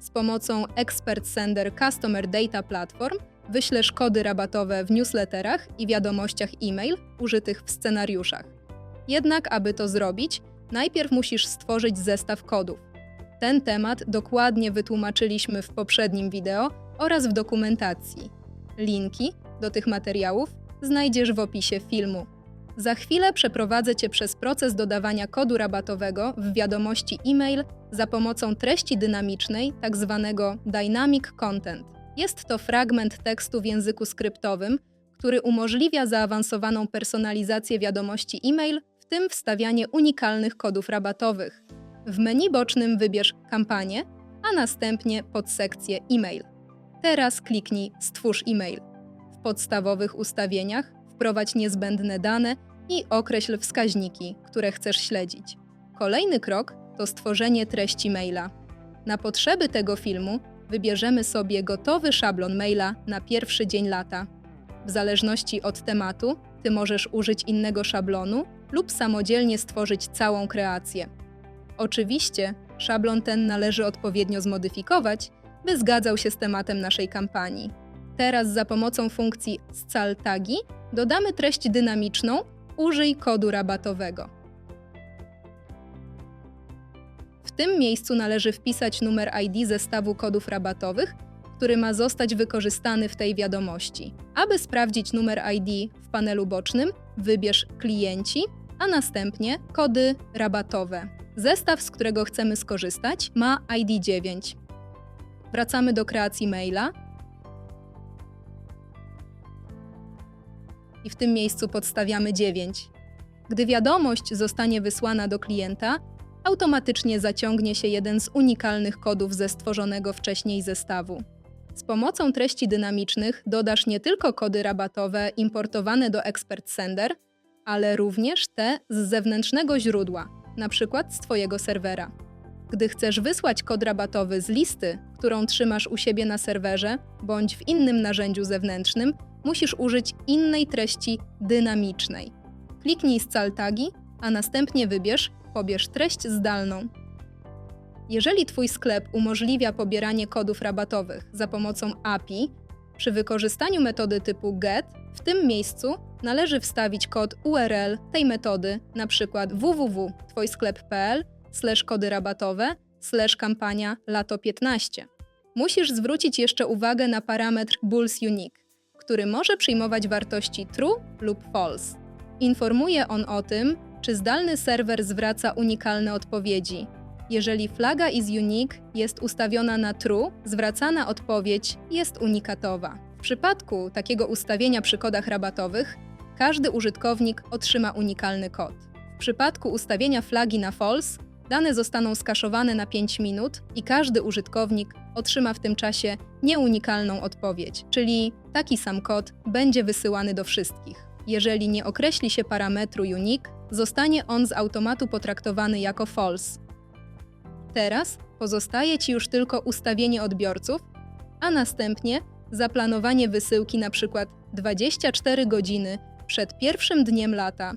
Z pomocą Expert Sender Customer Data Platform wyślesz kody rabatowe w newsletterach i wiadomościach e-mail użytych w scenariuszach. Jednak, aby to zrobić, najpierw musisz stworzyć zestaw kodów. Ten temat dokładnie wytłumaczyliśmy w poprzednim wideo oraz w dokumentacji. Linki do tych materiałów znajdziesz w opisie filmu. Za chwilę przeprowadzę Cię przez proces dodawania kodu rabatowego w wiadomości e-mail za pomocą treści dynamicznej, tzw. Dynamic Content. Jest to fragment tekstu w języku skryptowym, który umożliwia zaawansowaną personalizację wiadomości e-mail, w tym wstawianie unikalnych kodów rabatowych. W menu bocznym wybierz kampanię, a następnie podsekcję e-mail. Teraz kliknij Stwórz e-mail. W podstawowych ustawieniach wprowadź niezbędne dane i określ wskaźniki, które chcesz śledzić. Kolejny krok to stworzenie treści maila. Na potrzeby tego filmu wybierzemy sobie gotowy szablon maila na pierwszy dzień lata. W zależności od tematu, ty możesz użyć innego szablonu lub samodzielnie stworzyć całą kreację. Oczywiście, szablon ten należy odpowiednio zmodyfikować, by zgadzał się z tematem naszej kampanii. Teraz za pomocą funkcji scal tagi dodamy treść dynamiczną Użyj kodu rabatowego. Tym miejscu należy wpisać numer ID zestawu kodów rabatowych, który ma zostać wykorzystany w tej wiadomości. Aby sprawdzić numer ID w panelu bocznym, wybierz Klienci, a następnie kody rabatowe. Zestaw, z którego chcemy skorzystać, ma ID 9. Wracamy do kreacji maila i w tym miejscu podstawiamy 9. Gdy wiadomość zostanie wysłana do klienta, automatycznie zaciągnie się jeden z unikalnych kodów ze stworzonego wcześniej zestawu. Z pomocą treści dynamicznych dodasz nie tylko kody rabatowe importowane do Expert Sender, ale również te z zewnętrznego źródła, np. z Twojego serwera. Gdy chcesz wysłać kod rabatowy z listy, którą trzymasz u siebie na serwerze bądź w innym narzędziu zewnętrznym, musisz użyć innej treści dynamicznej. Kliknij scal tagi, a następnie wybierz Pobierz treść zdalną. Jeżeli Twój sklep umożliwia pobieranie kodów rabatowych za pomocą API, przy wykorzystaniu metody typu GET, w tym miejscu należy wstawić kod URL tej metody, np. www.twojsklep.pl kody rabatowe kampania lato 15. Musisz zwrócić jeszcze uwagę na parametr Bulls Unique, który może przyjmować wartości true lub false. Informuje on o tym, czy zdalny serwer zwraca unikalne odpowiedzi. Jeżeli flaga is unique jest ustawiona na true, zwracana odpowiedź jest unikatowa. W przypadku takiego ustawienia przy kodach rabatowych, każdy użytkownik otrzyma unikalny kod. W przypadku ustawienia flagi na false, dane zostaną skaszowane na 5 minut i każdy użytkownik otrzyma w tym czasie nieunikalną odpowiedź, czyli taki sam kod będzie wysyłany do wszystkich. Jeżeli nie określi się parametru unique, zostanie on z automatu potraktowany jako false. Teraz pozostaje Ci już tylko ustawienie odbiorców, a następnie zaplanowanie wysyłki przykład 24 godziny przed pierwszym dniem lata